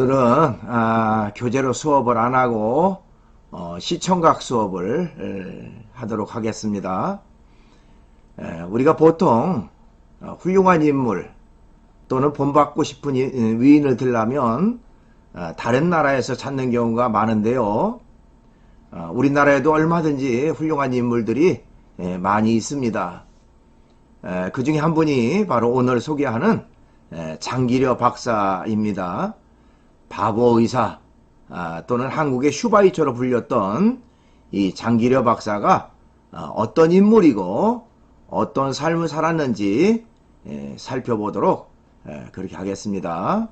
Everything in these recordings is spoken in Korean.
오늘은 아, 교재로 수업을 안 하고 어, 시청각 수업을 에, 하도록 하겠습니다. 에, 우리가 보통 어, 훌륭한 인물 또는 본받고 싶은 이- 위인을 들려면 어, 다른 나라에서 찾는 경우가 많은데요. 어, 우리나라에도 얼마든지 훌륭한 인물들이 에, 많이 있습니다. 에, 그 중에 한 분이 바로 오늘 소개하는 에, 장기려 박사입니다. 바보 의사 아, 또는 한국의 슈바이처로 불렸던 이 장기려 박사가 아, 어떤 인물이고 어떤 삶을 살았는지 에, 살펴보도록 에, 그렇게 하겠습니다.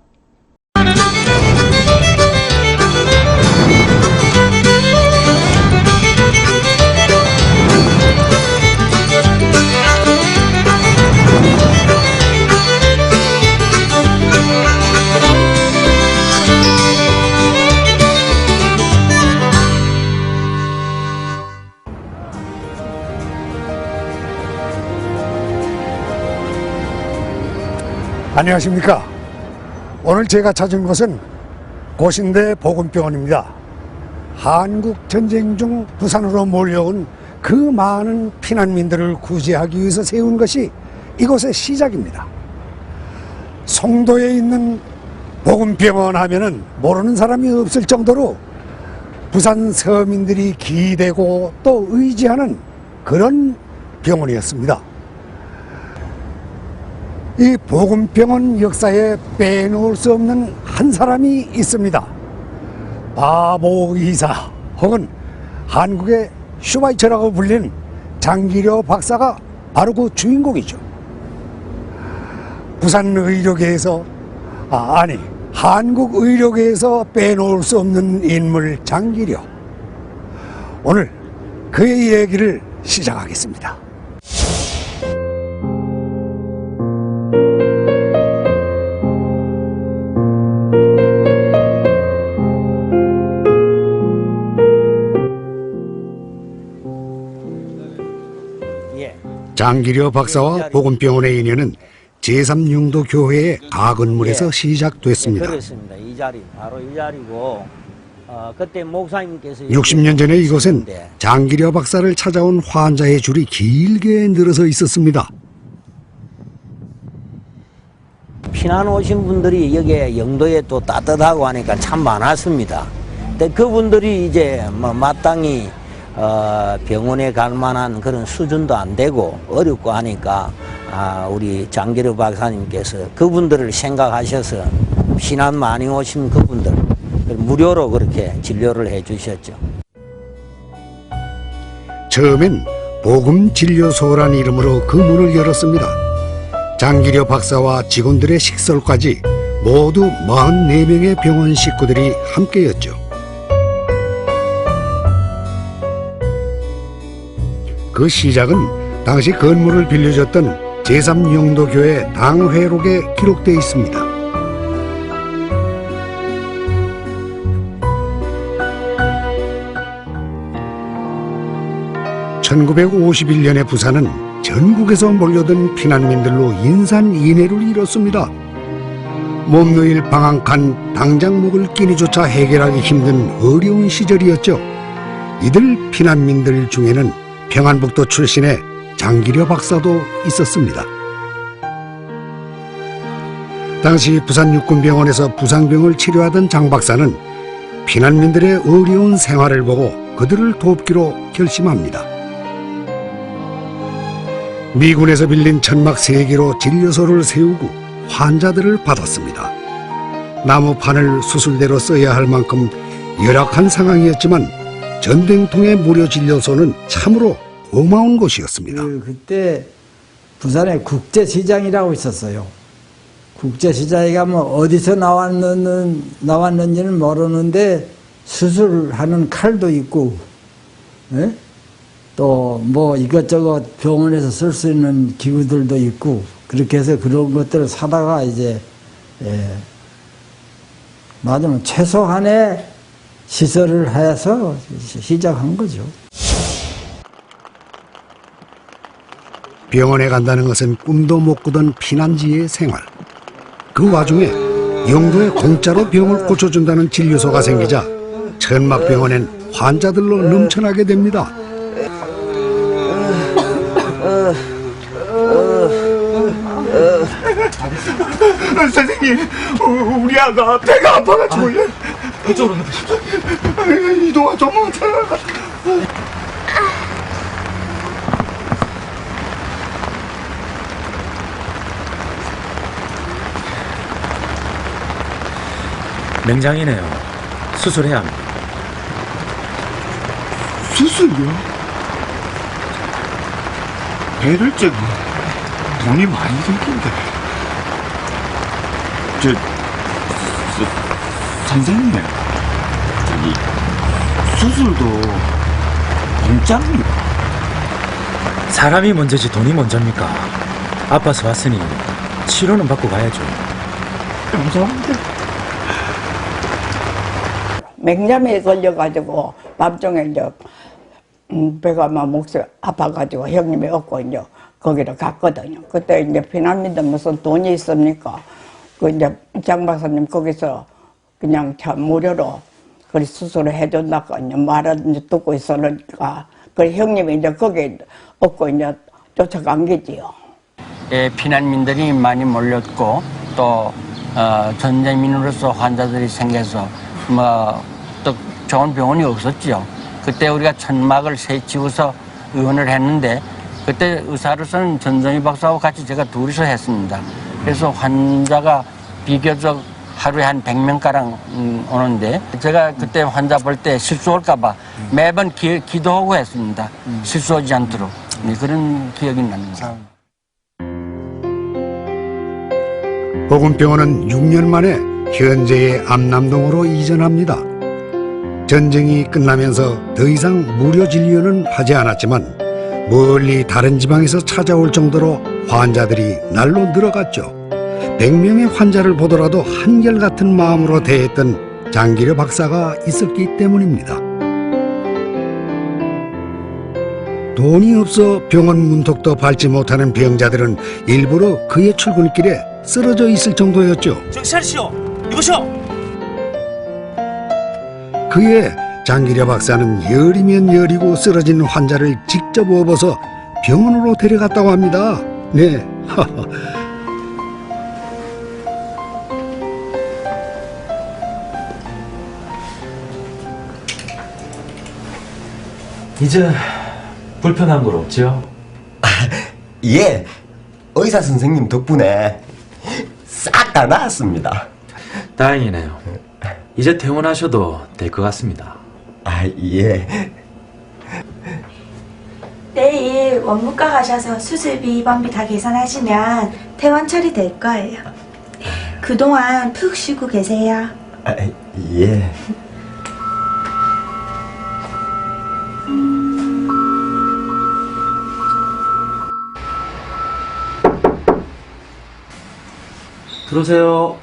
안녕하십니까. 오늘 제가 찾은 곳은 고신대 보건병원입니다. 한국 전쟁 중 부산으로 몰려온 그 많은 피난민들을 구제하기 위해서 세운 것이 이곳의 시작입니다. 송도에 있는 보건병원 하면은 모르는 사람이 없을 정도로 부산 서민들이 기대고 또 의지하는 그런 병원이었습니다. 이 보건병원 역사에 빼놓을 수 없는 한 사람이 있습니다. 바보 의사 혹은 한국의 슈바이처라고 불린 장기려 박사가 바로 그 주인공이죠. 부산 의료계에서 아, 아니 한국 의료계에서 빼놓을 수 없는 인물 장기려. 오늘 그의 이야기를 시작하겠습니다. 장기려 박사와 보건병원의 인연은 제3융도 교회의 가건물에서 예. 시작됐습니다. 네, 그렇습니다. 이 자리 바로 이 자리고 어, 그때 목사님께서 60년 전에 이곳엔 장기려 박사를 찾아온 환자의 줄이 길게 늘어서 있었습니다. 피난 오신 분들이 여기에 영도에 또 따뜻하고 하니까 참 많았습니다. 근데 그분들이 이제 뭐 마땅히 어, 병원에 갈 만한 그런 수준도 안 되고 어렵고 하니까 아, 우리 장기르 박사님께서 그분들을 생각하셔서 피난 많이 오신 그분들 무료로 그렇게 진료를 해 주셨죠. 처음엔 복음진료소란 이름으로 그 문을 열었습니다. 장기려 박사와 직원들의 식설까지 모두 44명의 병원 식구들이 함께였죠. 그 시작은 당시 건물을 빌려줬던 제3용도교회 당회록에 기록되어 있습니다. (1951년에) 부산은 전국에서 몰려든 피난민들로 인산인해를 이뤘습니다. 몸누일 방황간 당장목을 끼니조차 해결하기 힘든 어려운 시절이었죠. 이들 피난민들 중에는 평안북도 출신의 장기려 박사도 있었습니다. 당시 부산 육군병원에서 부상병을 치료하던 장 박사는 피난민들의 어려운 생활을 보고 그들을 돕기로 결심합니다. 미군에서 빌린 천막 세개로 진료소를 세우고 환자들을 받았습니다. 나무판을 수술대로 써야 할 만큼 열악한 상황이었지만 전쟁통의 무료 진료소는 참으로 고마운 곳이었습니다. 그, 그때 부산에 국제시장이라고 있었어요. 국제시장에 가면 어디서 나왔는, 나왔는지는 모르는데 수술하는 칼도 있고, 예? 또뭐 이것저것 병원에서 쓸 수 있는 기구들도 있고, 그렇게 해서 그런 것들을 사다가 이제, 예, 맞으면 최소한의 시설을 해서 시작한 거죠. 병원에 간다는 것은 꿈도 못 꾸던 피난지의 생활. 그 와중에 영도에 공짜로 병을 고쳐준다는 진료소가 생기자 천막병원엔 환자들로 넘쳐나게 됩니다. 선생님, 우리 아가 배가 아파가지고 요. 이쪽으로 가보십시오. 이동아 좀 못해. 맹장이네요. 수술해야 합니다. 수술요? 배를 째고 돈이 많이 들긴데. 저, 저 선생님, 수술도 공짜입니다. 사람이 먼저지 돈이 먼저입니까? 아파서 왔으니 치료는 받고 가야죠. 감사합니다. 맹점에 걸려가지고 밤중에 이제 음, 배가 막 목소리 아파가지고 형님이 얻고 이제 거기로 갔거든요. 그때 이제 피난민들 무슨 돈이 있습니까? 그 이제 장 박사님 거기서 그냥 참 무료로 그 수술을 이제 말을 이제 듣고 있었으니까 그 형님이 이제 거기 얻고 이제 쫓아간 게지요. 예, 피난민들이 많이 몰렸고 또 어, 전쟁민으로서 환자들이 생겨서 뭐또 좋은 병원이 없었죠. 그때 우리가 천막을 세치고서 의원을 했는데 그때 의사로서는 전정희 박사하고 같이 제가 둘이서 했습니다. 그래서 환자가 비교적 하루에 한 100명가량 음, 오는데 제가 그때 환자 볼 때 실수할까봐 매번 기, 기도하고 했습니다. 실수하지 않도록 네, 그런 기억이 납니다. 보건병원은 6년 만에 현재의 암남동으로 이전합니다. 전쟁이 끝나면서 더 이상 무료 진료는 하지 않았지만 멀리 다른 지방에서 찾아올 정도로 환자들이 날로 늘어갔죠. 100명의 환자를 보더라도 한결같은 마음으로 대했던 장기려 박사가 있었기 때문입니다. 돈이 없어 병원 문턱도 밟지 못하는 병자들은 일부러 그의 출근길에 쓰러져 있을 정도였죠. 정시하시오. 이보시오. 그의 장기려 박사는 열이면 열이고 쓰러진 환자를 직접 업어서 병원으로 데려갔다고 합니다. 네. 이제 불편한 건 없지요? 예, 의사 선생님 덕분에 싹 다 나았습니다. 다행이네요. 이제 퇴원하셔도 될 것 같습니다. 아, 예. 내일 원무과 가셔서 수술비, 입원비 다 계산하시면 퇴원 처리될 거예요. 그동안 푹 쉬고 계세요. 아, 예. 들어오세요.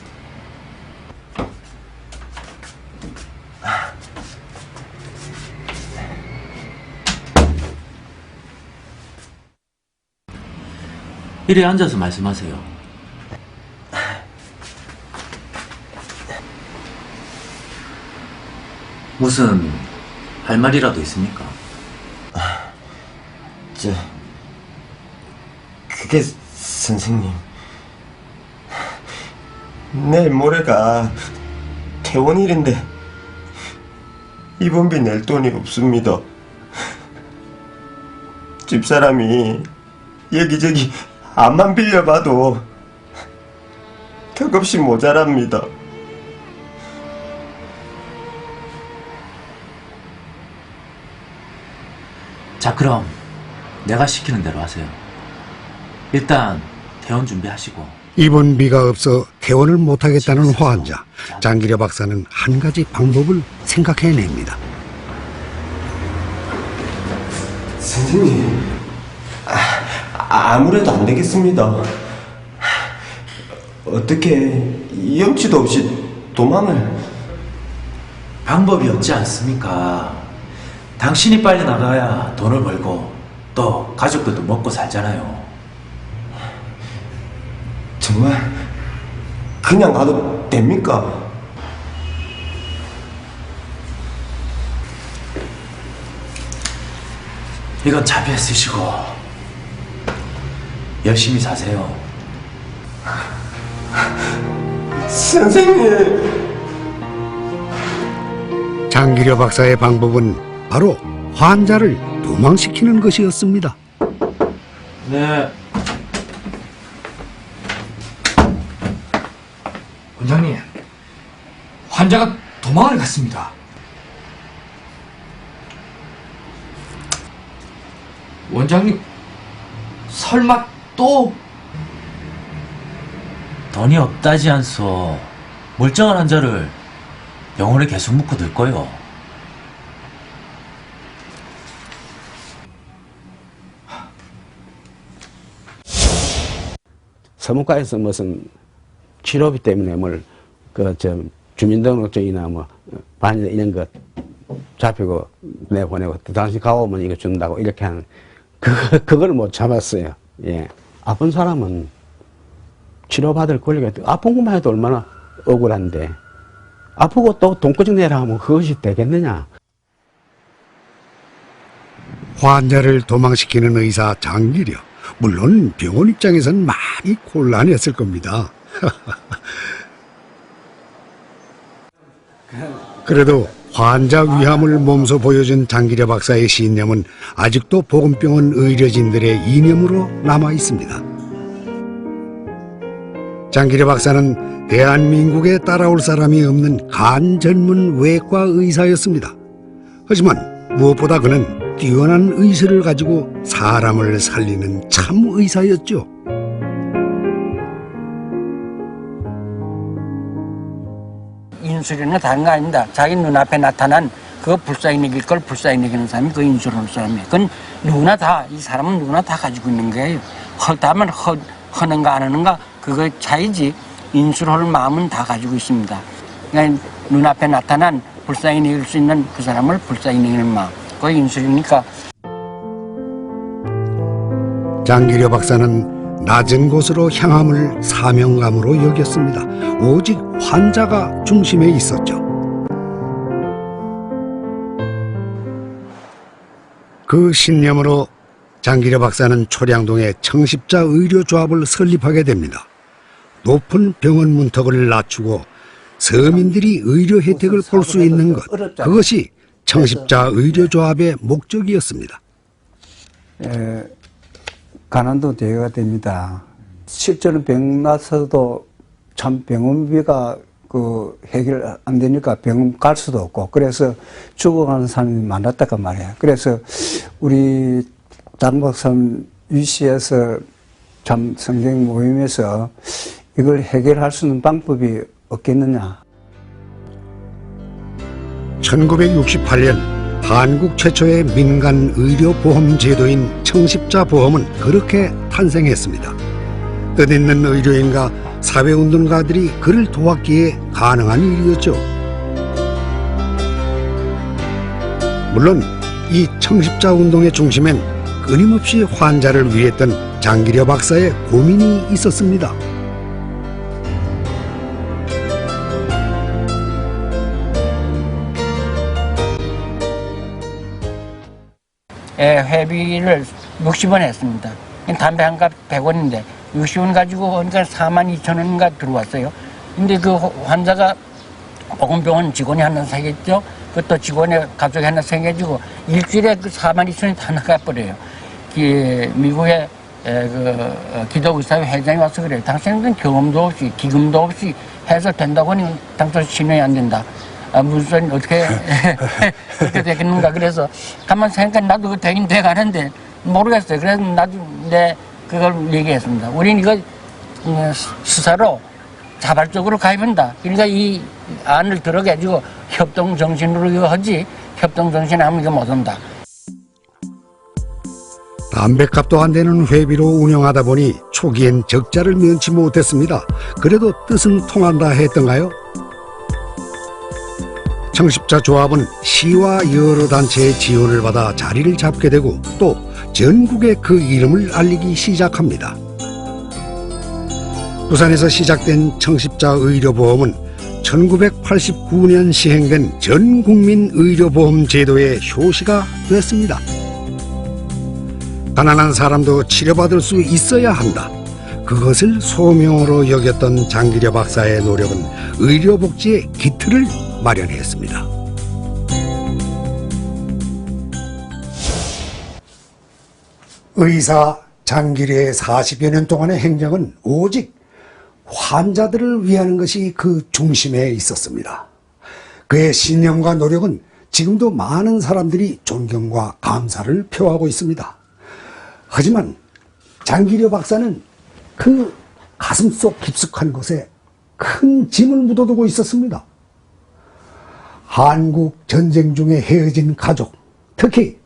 이리 앉아서 말씀하세요. 무슨 할 말이라도 있습니까? 저, 그게 선생님. 내일 모레가 퇴원일인데 입원비 낼 돈이 없습니다. 집사람이 여기저기 암만 빌려봐도 턱없이 모자랍니다. 자, 그럼 내가 시키는 대로 하세요. 일단 퇴원 준비하시고 입원 비가 없어 퇴원을 못하겠다는 환자. 장기려 박사는 한 가지 방법을 생각해냅니다. 선생님, 아, 아무래도 안 되겠습니다. 어떻게 염치도 없이 도망을 방법이 없지 않습니까? 당신이 빨리 나가야 돈을 벌고 또 가족들도 먹고 살잖아요. 정말 그냥 가도 됩니까? 이건 차비에 쓰시고 열심히 사세요. 선생님. 장기려 박사의 방법은 바로 환자를 도망시키는 것이었습니다. 네. 원장님, 환자가 도망을 갔습니다. 원장님, 설마 또 돈이 없다지 않소. 멀쩡한 환자를 병원에 계속 묵고 들 거요. 서문과에서 무슨 치료비 때문에 뭘, 그, 저, 주민등록증이나 뭐, 반이나 이런 거 잡히고 내보내고, 또 당신 가오면 이거 준다고 이렇게 하는, 그, 그걸 못 참았어요. 예. 아픈 사람은 치료받을 권리가, 있- 아픈 것만 해도 얼마나 억울한데, 아프고 또 돈꺼증 내라 하면 그것이 되겠느냐. 환자를 도망시키는 의사 장기려. 물론 병원 입장에선 많이 곤란했을 겁니다. 그래도 환자 위함을 몸소 보여준 장기려 박사의 신념은 아직도 보건병원 의료진들의 이념으로 남아 있습니다. 장기려 박사는 대한민국에 따라올 사람이 없는 간 전문 외과 의사였습니다. 하지만 무엇보다 그는 뛰어난 의술을 가지고 사람을 살리는 참 의사였죠. 인술이는 다른 거 아닙니다. 자기 눈앞에 나타난 그거 불쌍히 느낄 걸 불쌍히 느끼는 사람이 그 인술을 사람이에요. 그건 누구나 다, 이 사람은 누구나 다 가지고 있는 거예요. 헐다면 허, 허는가 안 하는가 그거 차이지 인술할 마음은 다 가지고 있습니다. 그러니까 눈앞에 나타난 불쌍히 느낄 수 있는 그 사람을 불쌍히 느끼는 마음. 그거 인술이니까 장기려 박사는 낮은 곳으로 향함을 사명감으로 여겼습니다. 오직 환자가 중심에 있었죠. 그 신념으로 장기려 박사는 초량동에 청십자 의료조합을 설립하게 됩니다. 높은 병원 문턱을 낮추고 서민들이 의료 혜택을 볼 수 있는 것, 그것이 청십자 의료조합의 목적이었습니다. 에, 가난도 대여가 됩니다. 실제로 병 나서도 참 병원비가 그 해결 안 되니까 병원 갈 수도 없고 그래서 죽어가는 사람이 많았다고 말이에요. 그래서 우리 당박삼 유시에서 참 성경 모임에서 이걸 해결할 수 있는 방법이 없겠느냐. 1968년 한국 최초의 민간 의료 보험 제도인 청십자 보험은 그렇게 탄생했습니다. 뜻있는 의료인과 사회운동가들이 그를 도왔기에 가능한 일이었죠. 물론 이 청십자 운동의 중심엔 끊임없이 환자를 위했던 장기려 박사의 고민이 있었습니다. 예, 회비를 60원 했습니다. 담배 한 갑 100원인데 60원 가지고 그러니까 4만 2천 원인가 들어왔어요. 근데 그 환자가 보건병원 직원이 하나 생겼죠. 그것도 직원의 가족이 하나 생겨지고 일주일에 그 4만 2천 원이 다 나가버려요. 그 미국의 에, 그 어, 기도의사회 회장이 와서 그래요. 당신은 경험도 없이 기금도 없이 해서 된다고 하니 당초 신뢰이 안 된다. 아, 무슨 어떻게 그렇게 되겠는가 그래서 가만 생각해 나도 그 되긴 돼 가는데 모르겠어요. 그래서 나도 내 그걸 얘기했습니다. 우리는 이거 음, 수사로 자발적으로 가입한다. 그러니까 이 안을 들어가지고 협동 정신으로 이거 하지 협동 정신 하면 이거 못 한다. 담배값도 안 되는 회비로 운영하다 보니 초기엔 적자를 면치 못했습니다. 그래도 뜻은 통한다 했던가요? 청십자 조합은 시와 여러 단체의 지원을 받아 자리를 잡게 되고 또 전국에 그 이름을 알리기 시작합니다. 부산에서 시작된 청십자 의료보험은 1989년 시행된 전국민 의료보험 제도의 효시가 됐습니다. 가난한 사람도 치료받을 수 있어야 한다. 그것을 소명으로 여겼던 장기려 박사의 노력은 의료복지의 기틀을 마련했습니다. 의사 장기려의 40여 년 동안의 행정은 오직 환자들을 위하는 것이 그 중심에 있었습니다. 그의 신념과 노력은 지금도 많은 사람들이 존경과 감사를 표하고 있습니다. 하지만 장기려 박사는 그 가슴 속 깊숙한 곳에 큰 짐을 묻어두고 있었습니다. 한국 전쟁 중에 헤어진 가족, 특히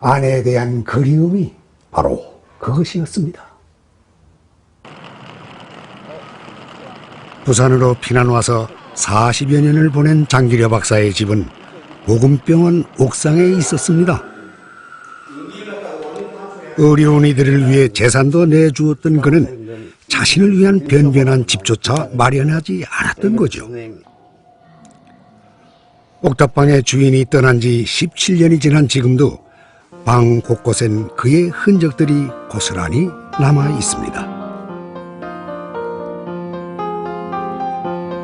아내에 대한 그리움이 바로 그것이었습니다. 부산으로 피난 와서 40여 년을 보낸 장기려 박사의 집은 보금병원 옥상에 있었습니다. 어려운 이들을 위해 재산도 내주었던 그는 자신을 위한 변변한 집조차 마련하지 않았던 거죠. 옥탑방의 주인이 떠난 지 17년이 지난 지금도 방 곳곳엔 그의 흔적들이 고스란히 남아 있습니다.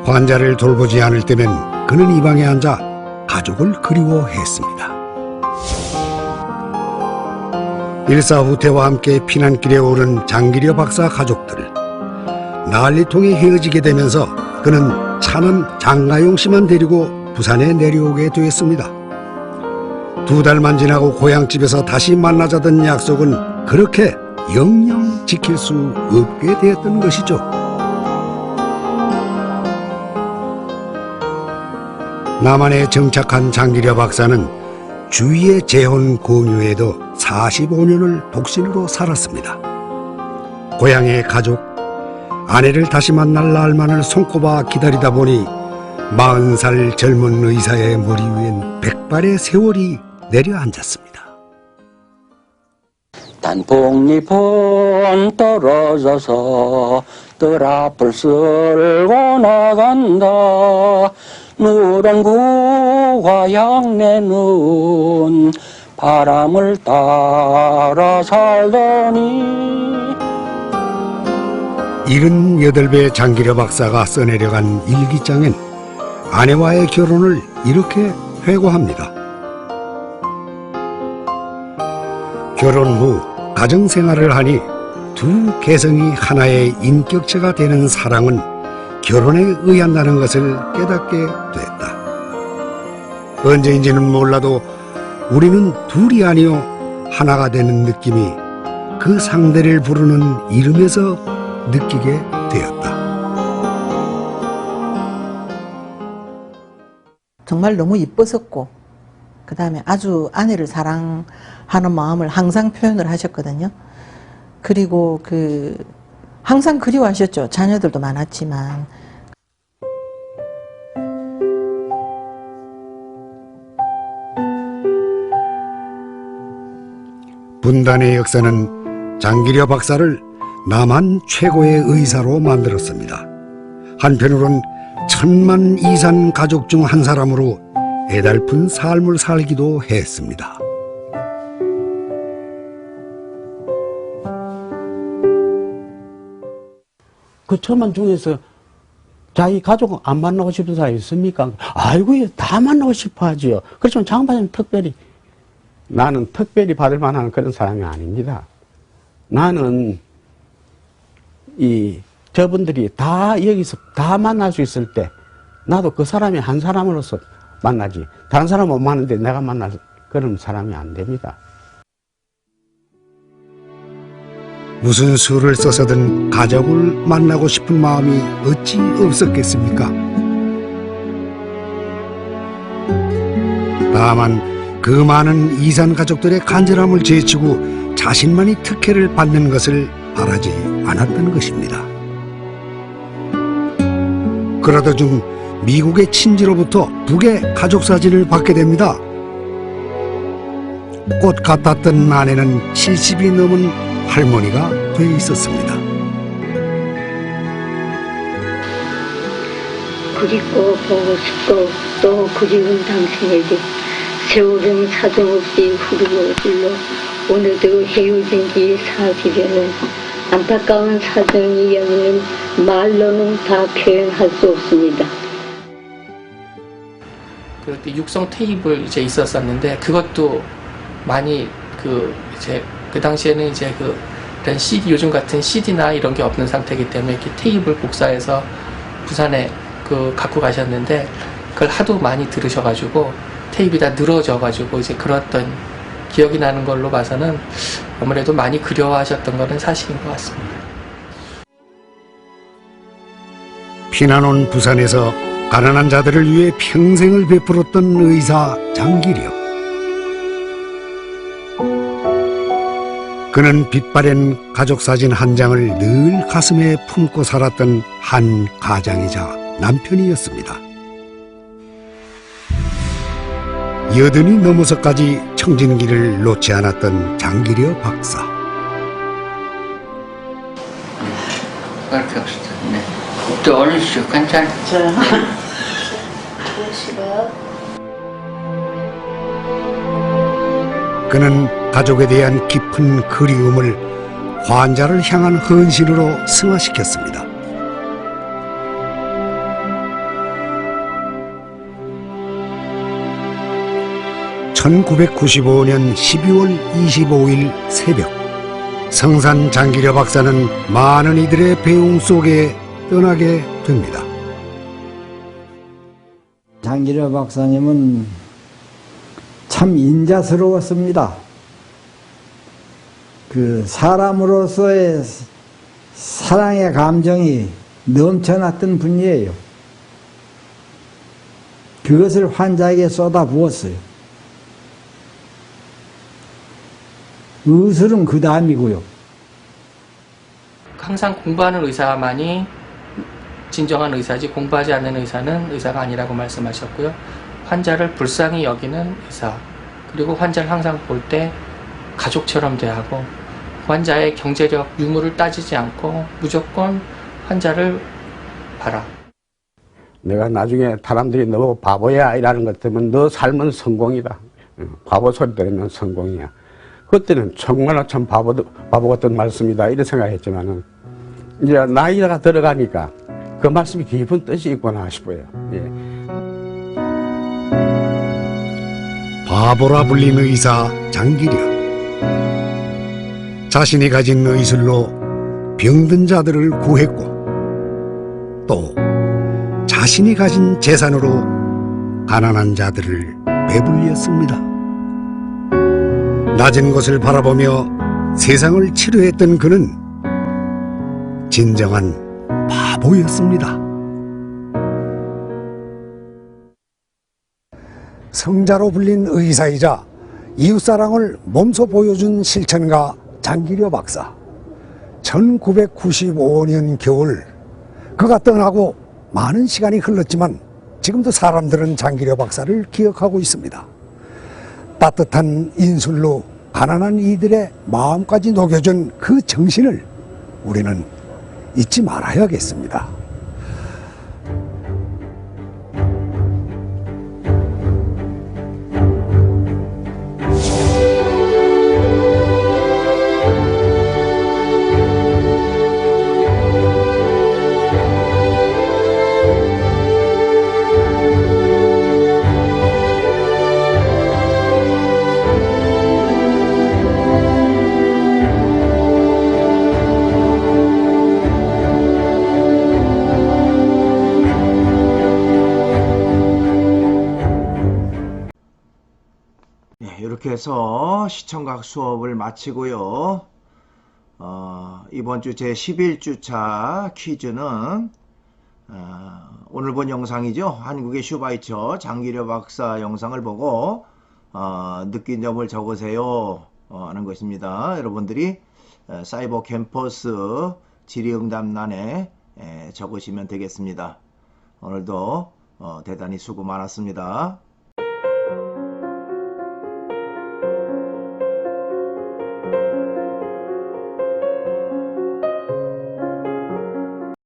환자를 돌보지 않을 때면 그는 이 방에 앉아 가족을 그리워했습니다. 일사후퇴와 함께 피난길에 오른 장기려 박사 가족들. 난리통에 헤어지게 되면서 그는 차는 장가용 씨만 데리고 부산에 내려오게 되었습니다. 두 달만 지나고 고향집에서 다시 만나자던 약속은 그렇게 영영 지킬 수 없게 되었던 것이죠. 남한에 정착한 장기려 박사는 주위의 재혼 공유에도 45년을 독신으로 살았습니다. 고향의 가족, 아내를 다시 만날 날만을 손꼽아 기다리다 보니 40살 젊은 의사의 머리 위엔 백발의 세월이 내려앉았습니다. 단풍잎은 떨어져서 뜰 앞을 쓸고 나간다 누런 구와 양내는 바람을 따라 살더니 78배 장기려 박사가 써내려간 일기장엔 아내와의 결혼을 이렇게 회고합니다. 결혼 후 가정생활을 하니 두 개성이 하나의 인격체가 되는 사랑은 결혼에 의한다는 것을 깨닫게 됐다. 언제인지는 몰라도 우리는 둘이 아니요 하나가 되는 느낌이 그 상대를 부르는 이름에서 느끼게 되었다. 정말 너무 이뻤었고 그 다음에 아주 아내를 사랑하는 마음을 항상 표현을 하셨거든요. 그리고 그 항상 그리워하셨죠. 자녀들도 많았지만 분단의 역사는 장기려 박사를 남한 최고의 의사로 만들었습니다. 한편으론 천만 이산 가족 중 한 사람으로 애달픈 삶을 살기도 했습니다. 그 천만 중에서 자기 가족 안 만나고 싶은 사람이 있습니까? 아이고, 예, 다 만나고 싶어 하지요. 그렇지만 장반님 특별히, 나는 특별히 받을 만한 그런 사람이 아닙니다. 나는 이, 저분들이 다 여기서 다 만날 수 있을 때, 나도 그 사람이 한 사람으로서 만나지. 다른 사람 못 만나는데 내가 만날 그런 사람이 안 됩니다. 무슨 수를 써서든 가족을 만나고 싶은 마음이 어찌 없었겠습니까? 다만 그 많은 이산 가족들의 간절함을 제치고 자신만이 특혜를 받는 것을 바라지 않았던 것입니다. 그러다 중 미국의 친지로부터 북의 가족 사진을 받게 됩니다. 꽃 같았던 아내는 70이 넘은 할머니가 돼 있었습니다. 그립고 보고 싶고 또 그리운 당신에게 세월은 사정없이 흐르고 흘러 오늘도 헤어진 지 4주년은 안타까운 사정이 여는 말로는 다 표현할 수 없습니다. 그때 육성 테이블 이제 있었었는데 그것도 많이 그 이제 그 당시에는 이제 그 이런 CD 요즘 같은 CD나 이런 게 없는 상태이기 때문에 이렇게 테이블 복사해서 부산에 그 갖고 가셨는데 그걸 하도 많이 들으셔가지고 테이프가 다 늘어져가지고 이제 그랬던 기억이 나는 걸로 봐서는 아무래도 많이 그리워하셨던 거는 사실인 것 같습니다. 피난 온 부산에서 가난한 자들을 위해 평생을 베풀었던 의사 장기려. 그는 빛바랜 가족 사진 한 장을 늘 가슴에 품고 살았던 한 가장이자 남편이었습니다. 여든이 넘어서까지 청진기를 놓지 않았던 장기려 박사. 없어. 네. 또 올리시죠. 괜찮아. 그는 가족에 대한 깊은 그리움을 환자를 향한 헌신으로 승화시켰습니다. (1995년 12월 25일) 새벽 성산 장기려 박사는 많은 이들의 배웅 속에 떠나게 됩니다. 장기려 박사님은 참 인자스러웠습니다. 그 사람으로서의 사랑의 감정이 넘쳐났던 분이에요. 그것을 환자에게 쏟아부었어요. 의술은 그 다음이고요. 항상 공부하는 의사만이 진정한 의사지 공부하지 않는 의사는 의사가 아니라고 말씀하셨고요. 환자를 불쌍히 여기는 의사 그리고 환자를 항상 볼 때 가족처럼 대하고 환자의 경제력 유무를 따지지 않고 무조건 환자를 봐라. 내가 나중에 사람들이 너 바보야 이라는 것 때문에 너 삶은 성공이다. 응, 바보 소리 들으면 성공이야. 그때는 정말로 참 바보, 바보 같은 말씀이다 이런 생각했지만은 이제 나이가 들어가니까 그 말씀이 깊은 뜻이 있구나 싶어요. 예. 바보라 불린 의사 장기려. 자신이 가진 의술로 병든 자들을 구했고 또 자신이 가진 재산으로 가난한 자들을 배불렸습니다. 낮은 곳을 바라보며 세상을 치료했던 그는 진정한 바 보였습니다. 성자로 불린 의사이자 이웃사랑을 몸소 보여준 실천가 장기려 박사. 1995년 겨울 그가 떠나고 많은 시간이 흘렀지만 지금도 사람들은 장기려 박사를 기억하고 있습니다. 따뜻한 인술로 가난한 이들의 마음까지 녹여준 그 정신을 우리는 잊지 말아야겠습니다. 이렇게 해서 시청각 수업을 마치고요. 어, 이번 주 제 11주차 퀴즈는 어, 오늘 본 영상이죠. 한국의 슈바이처 장기려 박사 영상을 보고 어, 느낀 점을 적으세요 어, 하는 것입니다. 여러분들이 어, 사이버 캠퍼스 질의응답란에 에, 적으시면 되겠습니다. 오늘도 어, 대단히 수고 많았습니다.